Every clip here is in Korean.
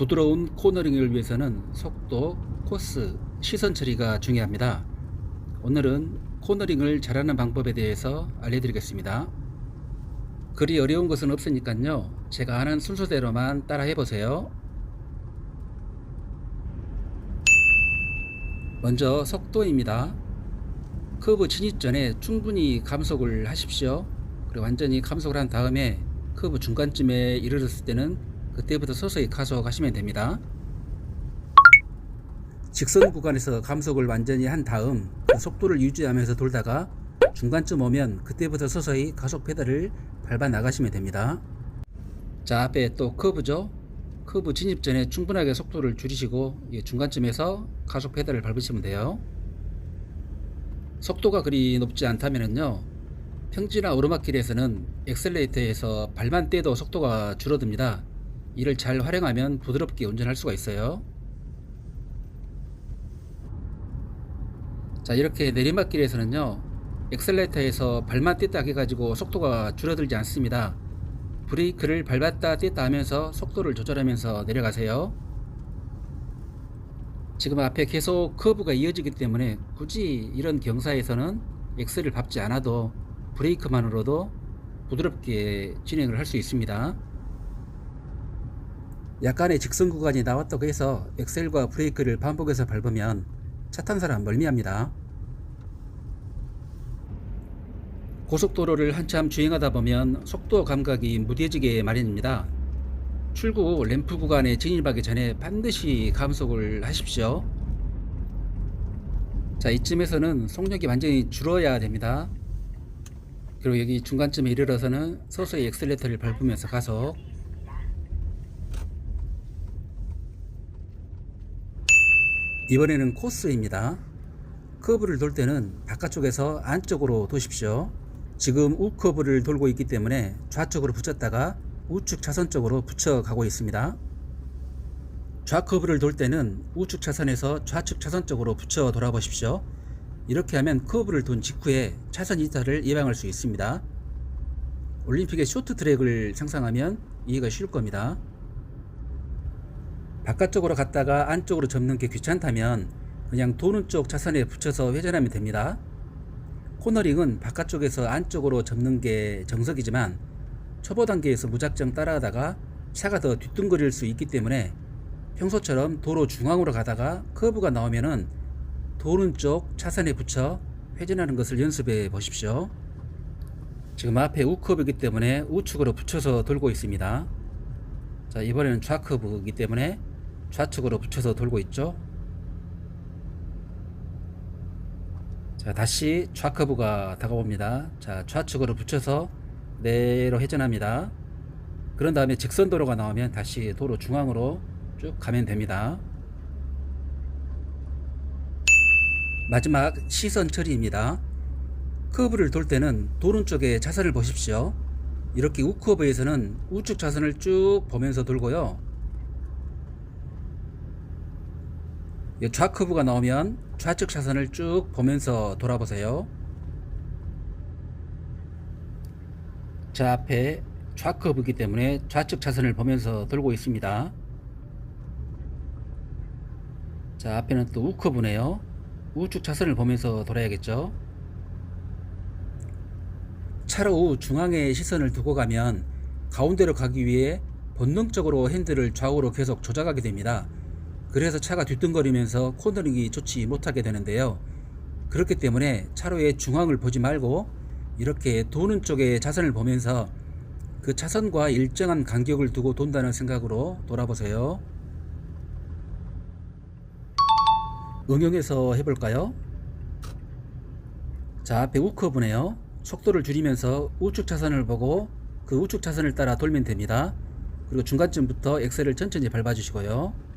부드러운 코너링을 위해서는 속도, 코스, 시선 처리가 중요합니다. 오늘은 코너링을 잘하는 방법에 대해서 알려드리겠습니다. 그리 어려운 것은 없으니까요. 제가 아는 순서대로만 따라 해 보세요. 먼저 속도입니다. 커브 진입 전에 충분히 감속을 하십시오. 그리고 완전히 감속을 한 다음에 커브 중간쯤에 이르렀을 때는 그때부터 서서히 가속하시면 됩니다. 직선 구간에서 감속을 완전히 한 다음 그 속도를 유지하면서 돌다가 중간쯤 오면 그때부터 서서히 가속 페달을 밟아 나가시면 됩니다. 자 앞에 또 커브죠. 커브 진입 전에 충분하게 속도를 줄이시고 이 중간쯤에서 가속 페달을 밟으시면 돼요. 속도가 그리 높지 않다면요 평지나 오르막길에서는 엑셀레이터에서 발만 떼도 속도가 줄어듭니다. 이를 잘 활용하면 부드럽게 운전할 수가 있어요. 자 이렇게 내리막길에서는요 엑셀레이터에서 발만 뗐다 해가지고 속도가 줄어들지 않습니다. 브레이크를 밟았다 뗐다 하면서 속도를 조절하면서 내려가세요. 지금 앞에 계속 커브가 이어지기 때문에 굳이 이런 경사에서는 엑셀을 밟지 않아도 브레이크만으로도 부드럽게 진행을 할 수 있습니다. 약간의 직선 구간이 나왔다고 해서 엑셀과 브레이크를 반복해서 밟으면 차 탄 사람 멀미합니다. 고속도로를 한참 주행하다 보면 속도 감각이 무뎌지게 마련입니다. 출구 램프 구간에 진입하기 전에 반드시 감속을 하십시오. 자, 이쯤에서는 속력이 완전히 줄어야 됩니다. 그리고 여기 중간쯤에 이르러서는 서서히 엑셀레이터를 밟으면서 가속. 이번에는 코스입니다. 커브를 돌 때는 바깥쪽에서 안쪽으로 도십시오. 지금 우커브를 돌고 있기 때문에 좌측으로 붙였다가 우측 차선 쪽으로 붙여가고 있습니다. 좌커브를 돌 때는 우측 차선에서 좌측 차선 쪽으로 붙여 돌아보십시오. 이렇게 하면 커브를 돈 직후에 차선 이탈을 예방할 수 있습니다. 올림픽의 쇼트 트랙을 상상하면 이해가 쉬울 겁니다. 바깥쪽으로 갔다가 안쪽으로 접는 게 귀찮다면 그냥 도는 쪽 차선에 붙여서 회전하면 됩니다. 코너링은 바깥쪽에서 안쪽으로 접는 게 정석이지만 초보 단계에서 무작정 따라가다가 차가 더 뒤뚱거릴 수 있기 때문에 평소처럼 도로 중앙으로 가다가 커브가 나오면은 도는 쪽 차선에 붙여 회전하는 것을 연습해 보십시오. 지금 앞에 우커브이기 때문에 우측으로 붙여서 돌고 있습니다. 자, 이번에는 좌커브이기 때문에 좌측으로 붙여서 돌고 있죠. 자, 다시 좌커브가 다가옵니다. 자, 좌측으로 붙여서 내로 회전합니다. 그런 다음에 직선 도로가 나오면 다시 도로 중앙으로 쭉 가면 됩니다. 마지막 시선 처리입니다. 커브를 돌 때는 도는 쪽에 차선을 보십시오. 이렇게 우커브에서는 우측 차선을 쭉 보면서 돌고요. 좌커브가 나오면 좌측 차선을 쭉 보면서 돌아보세요. 자 앞에 좌커브이기 때문에 좌측 차선을 보면서 돌고 있습니다. 자 앞에는 또 우커브네요. 우측 차선을 보면서 돌아야겠죠. 차로 중앙에 시선을 두고 가면 가운데로 가기 위해 본능적으로 핸들을 좌우로 계속 조작하게 됩니다. 그래서 차가 뒤뚱거리면서 코너링이 좋지 못하게 되는데요. 그렇기 때문에 차로의 중앙을 보지 말고 이렇게 도는 쪽에 차선을 보면서 그 차선과 일정한 간격을 두고 돈다는 생각으로 돌아보세요. 응용해서 해볼까요? 자, 앞에 우커브네요. 속도를 줄이면서 우측 차선을 보고 그 우측 차선을 따라 돌면 됩니다. 그리고 중간쯤부터 엑셀을 천천히 밟아주시고요.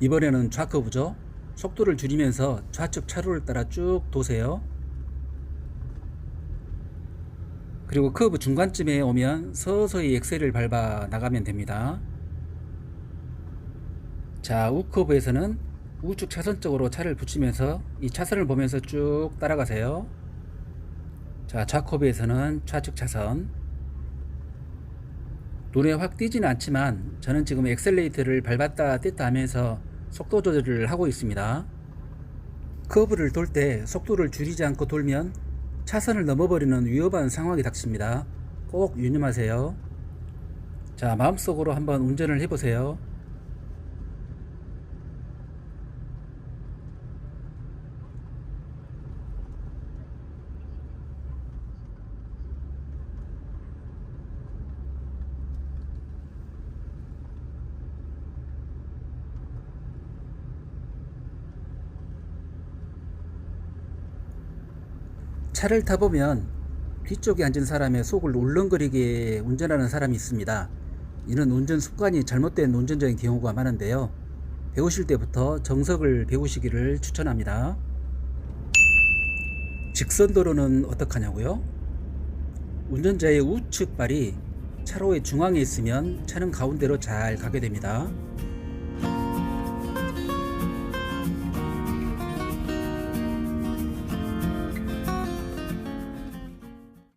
이번에는 좌커브죠. 속도를 줄이면서 좌측 차로를 따라 쭉 도세요. 그리고 커브 중간쯤에 오면 서서히 엑셀을 밟아 나가면 됩니다. 자, 우커브에서는 우측 차선 쪽으로 차를 붙이면서 이 차선을 보면서 쭉 따라가세요. 자, 좌코비에서는 좌측 차선. 눈에 확 띄지는 않지만 저는 지금 엑셀레이터를 밟았다 뗐다 하면서 속도 조절을 하고 있습니다. 커브를 돌 때 속도를 줄이지 않고 돌면 차선을 넘어버리는 위험한 상황이 닥칩니다. 꼭 유념하세요. 자, 마음속으로 한번 운전을 해보세요. 차를 타보면 뒤쪽에 앉은 사람의 속을 울렁거리게 운전하는 사람이 있습니다. 이는 운전 습관이 잘못된 운전자인 경우가 많은데요. 배우실 때부터 정석을 배우시기를 추천합니다. 직선도로는 어떡하냐고요? 운전자의 우측 발이 차로의 중앙에 있으면 차는 가운데로 잘 가게 됩니다.